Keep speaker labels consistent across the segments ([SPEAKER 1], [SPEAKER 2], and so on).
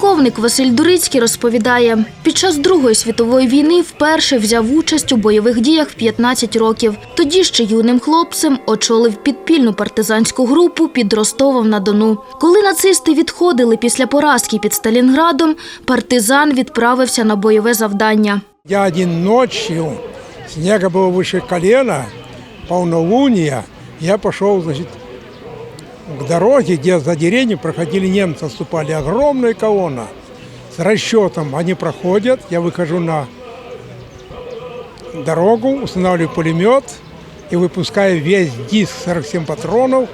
[SPEAKER 1] Полковник Василь Дурицький розповідає, під час Другої світової війни вперше взяв участь у бойових діях в 15 років. Тоді ще юним хлопцем очолив підпільну партизанську групу під Ростовом на Дону. Коли нацисти відходили після поразки під Сталінградом, партизан відправився на бойове завдання.
[SPEAKER 2] Я один ночью, снега было выше колена, полнолуния, я пошел, значит, к дороге, где за деревней проходили немцы, отступали огромная колонна. С расчетом они проходят, я выхожу на дорогу, устанавливаю пулемет и выпускаю весь диск 47 патронов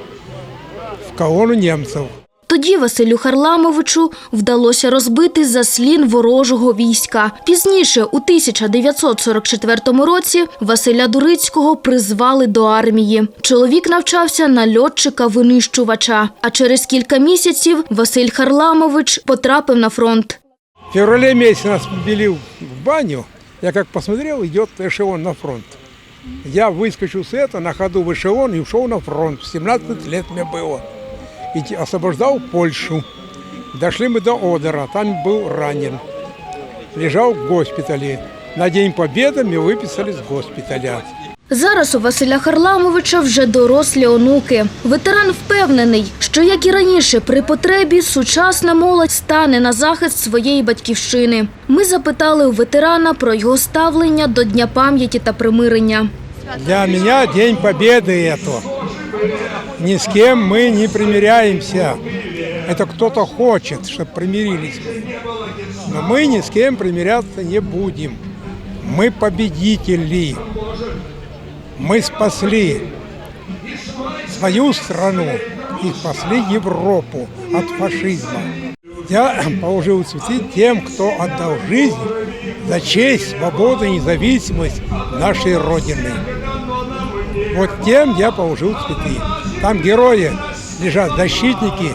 [SPEAKER 2] в колонну немцев.
[SPEAKER 1] Тоді Василю Харламовичу вдалося розбити заслін ворожого війська. Пізніше, у 1944 році, Василя Дурицького призвали до армії. Чоловік навчався на льотчика-винищувача. А через кілька місяців Василь Харламович потрапив на фронт.
[SPEAKER 2] В феврале месяце нас ввели в баню. Я как посмотрел, идет эшелон на фронт. Я выскочил с этого, на ходу в эшелон и ушел на фронт. 17 лет мне было. И те- освобождал Польшу. Дошли мы до Одера, там был ранен. Лежал в госпитале. На День Победы меня выписали с госпиталя.
[SPEAKER 1] Зараз у Василя Харламовича вже дорослі онуки. Ветеран впевнений, що як і раніше, при потребі сучасна молодь стане на захист своєї батьківщини. Ми запитали у ветерана про його ставлення до Дня пам'яті та примирення.
[SPEAKER 2] Для меня День Победы это. Ни с кем мы не примиряемся. Это кто-то хочет, чтобы примирились мы. Но мы ни с кем примиряться не будем. Мы победители. Мы спасли свою страну и спасли Европу от фашизма. Я положил цветы тем, кто отдал жизнь за честь, свободу и независимость нашей Родины. Вот тем я положил цветы. Там герои лежат, защитники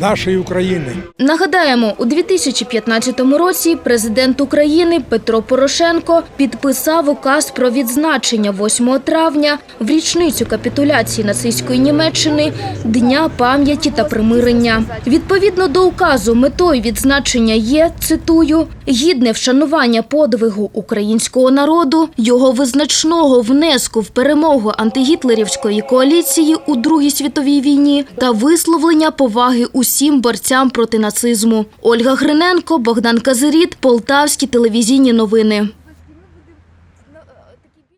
[SPEAKER 2] нашей Украины.
[SPEAKER 1] Нагадаємо, у 2015 році президент України Петро Порошенко підписав указ про відзначення 8 травня в річницю капітуляції нацистської Німеччини Дня пам'яті та примирення. Відповідно до указу, метою відзначення є цитую гідне вшанування подвигу українського народу, його визначного внеску в перемогу антигітлерівської коаліції у Другій світовій війні та висловлення поваги усім борцям проти нацизму. Ольга Гриненко, Богдан Казиріт, Полтавські телевізійні новини.